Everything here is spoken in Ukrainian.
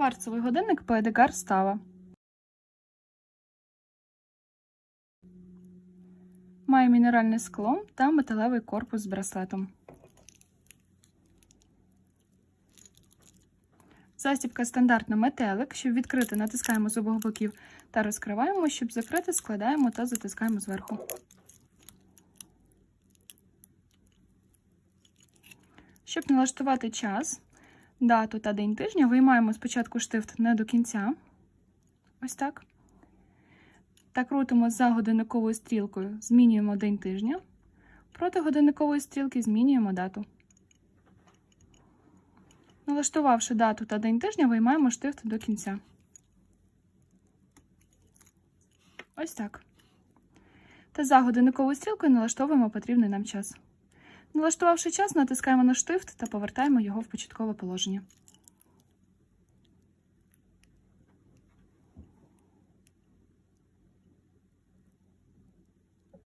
Кварцевий годинник Педегар Става. Має мінеральне скло та металевий корпус з браслетом. Застібка стандартна метелик. Щоб відкрити, натискаємо з обох боків та розкриваємо. Щоб закрити, складаємо та затискаємо зверху. Щоб налаштувати час, дату та день тижня, виймаємо спочатку штифт не до кінця. Ось так. Та крутимо за годинниковою стрілкою, змінюємо день тижня. Проти годинникової стрілки змінюємо дату. Налаштувавши дату та день тижня, виймаємо штифт до кінця. Ось так. Та за годинниковою стрілкою налаштовуємо потрібний нам час. Налаштувавши час, натискаємо на штифт та повертаємо його в початкове положення.